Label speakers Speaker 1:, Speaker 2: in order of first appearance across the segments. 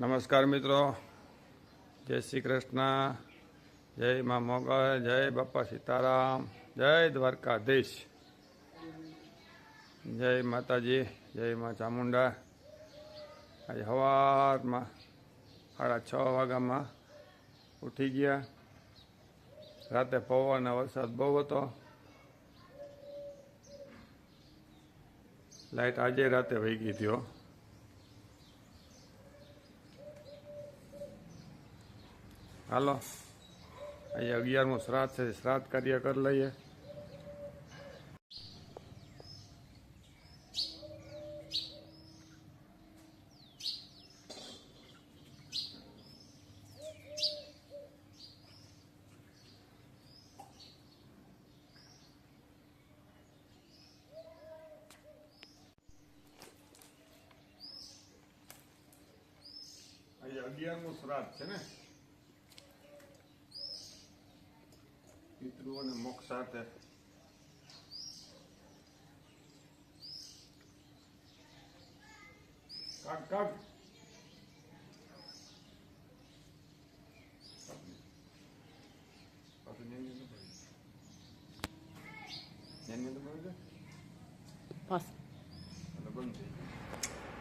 Speaker 1: નમસ્કાર મિત્રો. જય શ્રી કૃષ્ણ. જય મા મોગલ. જય બાપા સીતારામ. જય દ્વારકાધીશ. જય માતાજી. જય મા ચામુંડા. આજે સવારમાં સાડા છ વાગ્યામાં ઉઠી ગયા. રાતે પવન વરસાદ બહુ હતો. લાઇટ આજે રાતે વહી ગઈ હતી હાલો. અહીંયા અગિયારમો શ્રાદ્ધ છે શ્રાદ્ધ કાર્ય કરી લઈએ. અગિયારમું શ્રાદ્ધ છે ને? પિતૃઓને મોક્ષ સાથે કાઢ કાઢ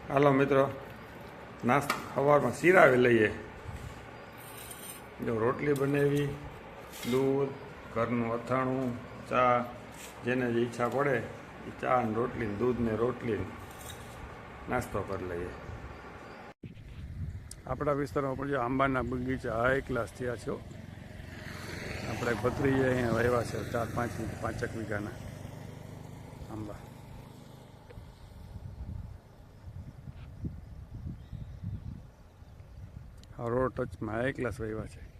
Speaker 1: હાલો મિત્રો નાસ્ત સવારમાં સિરાવી લઈએ જો રોટલી બનાવી દૂધ ઘરનું અથાણું, ચા, જેને જે ઈચ્છા પડે, એ ચા ને રોટલી દૂધ ને રોટલી નાસ્તો કરી લઈએ. આપણા વિસ્તારમાં પણ જો આંબાના બગીચા હાઈ ક્લાસ થયા છે. આપણે ભત્રીએ અહીંયા વાવ્યા છે, ચાર પાંચ, પાંચેક વીઘાના આંબા. રોડ ટચમાં હાઈ ક્લાસ વાવ્યા છે.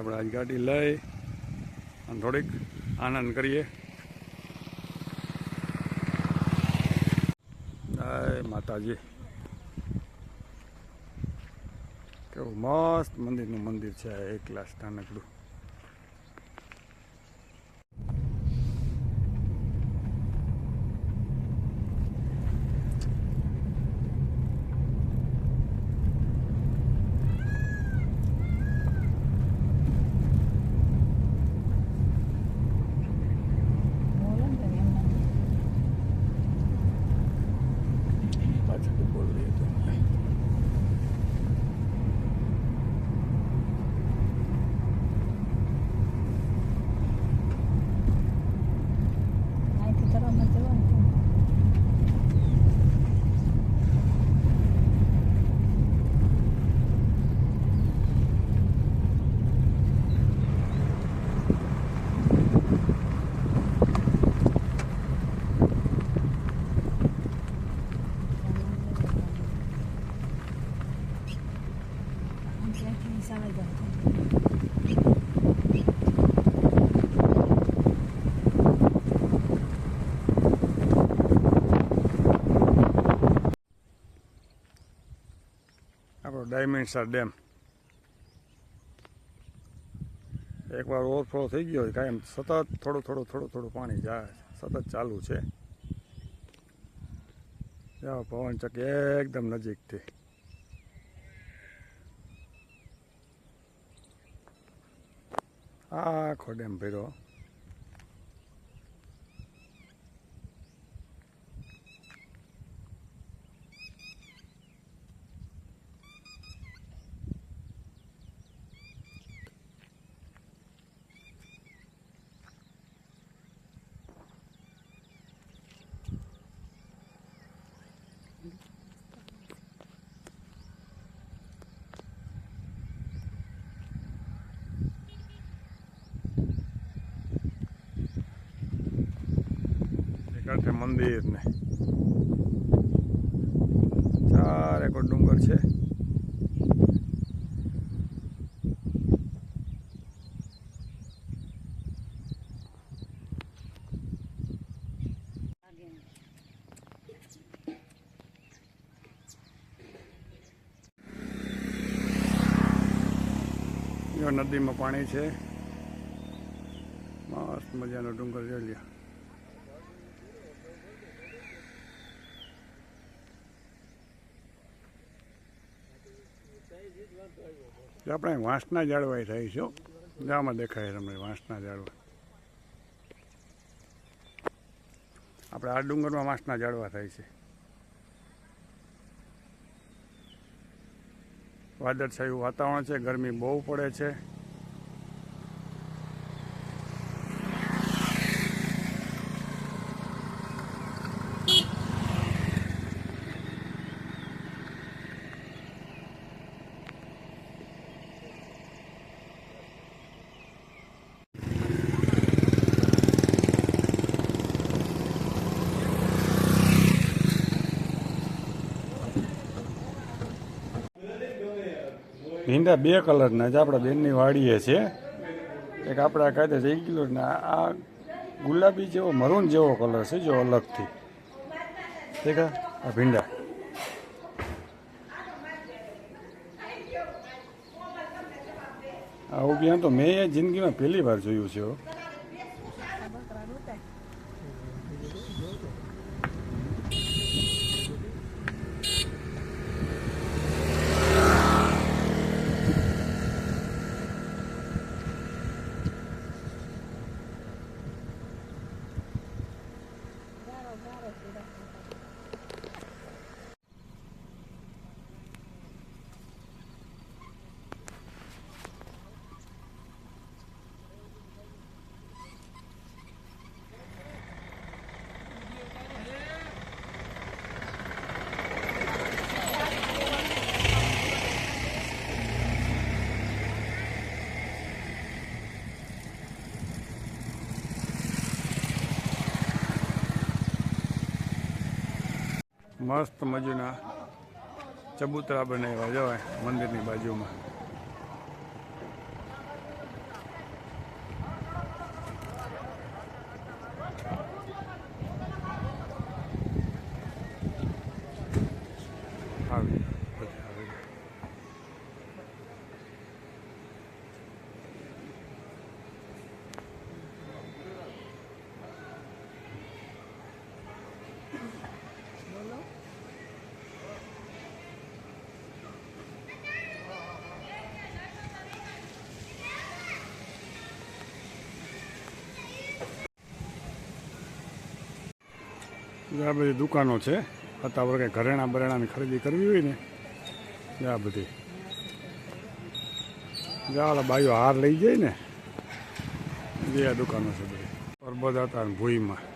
Speaker 1: આપણે આજ ગાડી લઈ અને થોડીક આનંદ કરીએ. માતાજી. કેવું મસ્ત મંદિરનું મંદિર છે એક લાસ્ટ નાનકડું આપણો ડેમ. એકવાર ઓવરફ્લો થઈ ગયો હોય એમ સતત થોડું થોડું થોડું થોડું પાણી જાય સતત ચાલુ છે. પવન ચક્કી એકદમ નજીકથી. આખો ડેમ ભર્યો એક કાંઠે મંદિર ને એકડ ડુંગર છે. નદીમાં પાણી છે. મસ્ત મજાનો ડુંગર જોઈ લ્યો. આપણે વાંસના જાળવાય થાય છે ગામમાં દેખાય તમને વાંસના જાળવા. આપણે આ ડુંગરમાં વાંસના જાળવા થાય છે. વાદળછાયું વાતાવરણ છે, ગરમી બહુ પડે છે. ભીંડા બે કલરના જ આપણા બેનની વાડીએ છે. એક આપણા કાયદે એક કિલો ને આ ગુલાબી જેવો, મરૂન જેવો કલર છે, જો અલગથી. દેખા આ ભીંડા. આવું બી તો મેં એ જિંદગીમાં પહેલી વાર જોયું છે મસ્ત મજાના ચબૂતરા બનાવ્યા જવાય મંદિરની બાજુમાં આવી બધા આવી ગયા. આ બધી દુકાનો છે, અત્યારે કંઈ ઘરેણા બરેણાની ખરીદી કરવી હોય ને આ બધી. જાવાળા બાઈઓ હાર લઈ જાય ને, જે આ દુકાનો છે બધી. પરબત હતા ભૂઈમાં.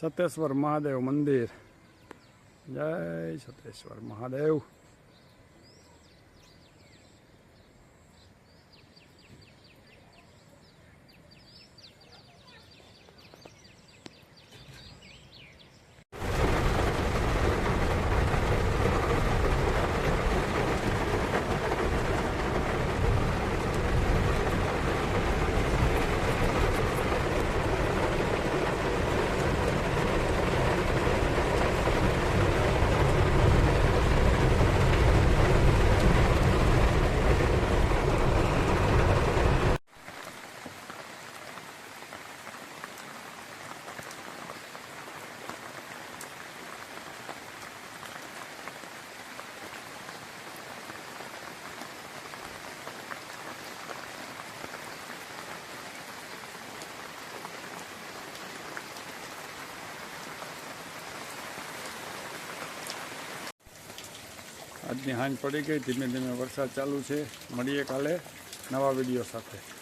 Speaker 1: સતેશ્વર મહાદેવ મંદિર. જય સતેશ્વર મહાદેવ. આજની હાંજ પડી ગઈ ધીમે ધીમે વરસાદ ચાલુ છે. મળીએ કાલે નવા વીડિયો સાથે.